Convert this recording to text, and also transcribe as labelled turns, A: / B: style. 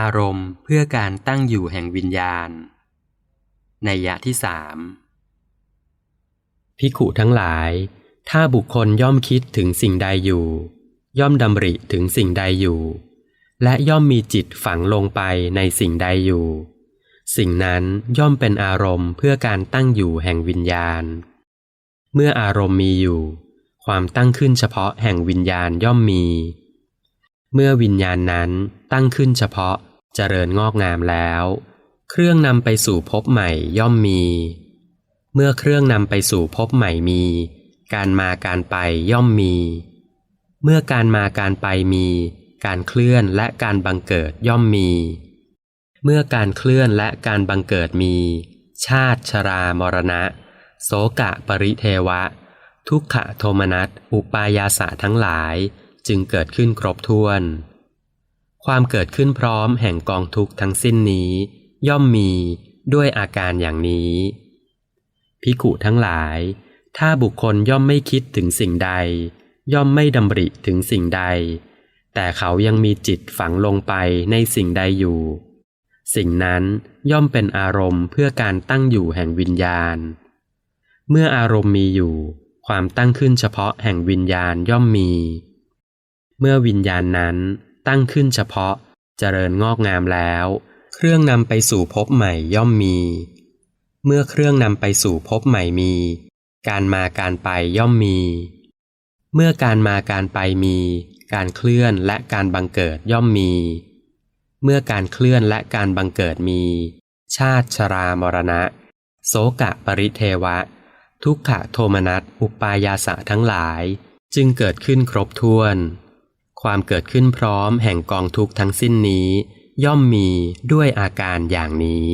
A: อารมณ์เพื่อการตั้งอยู่แห่งวิญญาณ ในยะที่สามพิขุทั้งหลาย ถ้าบุคคลย่อมคิดถึงสิ่งใดอยู่ ย่อมดำริถึงสิ่งใดอยู่ และย่อมมีจิตฝังลงไปในสิ่งใดอยู่ สิ่งนั้นย่อมเป็นอารมณ์เพื่อการตั้งอยู่แห่งวิญญาณ เมื่ออารมณ์มีอยู่ ความตั้งขึ้นเฉพาะแห่งวิญญาณย่อมมี เมื่อวิญญาณนั้นตั้งขึ้นเฉพาะ เจริญงอกงามแล้ว เครื่องนำไปสู่ภพใหม่ย่อมมี เมื่อเครื่องนำไปสู่ภพใหม่มี การมาการไปย่อมมี เมื่อการมาการไปมี การเคลื่อนและการบังเกิดย่อมมี เมื่อการเคลื่อนและการบังเกิดมี ชาติชรามรณะ โสกะปริเทวะ ทุกขโทมนัสอุปายาสะทั้งหลายจึงเกิดขึ้นครบถ้วน ความเกิดขึ้นพร้อมแห่งกองทุกข์ทั้งสิ้นนี้ ย่อมมีด้วยอาการอย่างนี้พิกุทั้งหลาย ถ้าบุคคลย่อมไม่คิดถึงสิ่งใด ย่อมไม่ดำริถึงสิ่งใด แต่เขายังมีจิตฝังลงไปในสิ่งใดอยู่ สิ่งนั้นย่อมเป็นอารมณ์เพื่อการตั้งอยู่แห่งวิญญาณ เมื่ออารมณ์มีอยู่ ความตั้งขึ้นเฉพาะแห่งวิญญาณย่อมมี เมื่อวิญญาณนั้น ตั้งขึ้นเฉพาะเจริญงอกงามแล้ว เครื่องนำไปสู่ภพใหม่ย่อมมี เมื่อเครื่องนำไปสู่ภพใหม่มี การมาการไปย่อมมี เมื่อการมาการไปมี การเคลื่อนและการบังเกิดย่อมมี เมื่อการเคลื่อนและการบังเกิดมี ชาติชรามรณะ โสกะปริเทวะ ทุกขโทมนัสอุปายาสะทั้งหลาย จึงเกิดขึ้นครบถ้วน ความเกิดขึ้นพร้อมแห่งกองทุกข์ทั้งสิ้นนี้ ย่อมมีด้วยอาการอย่างนี้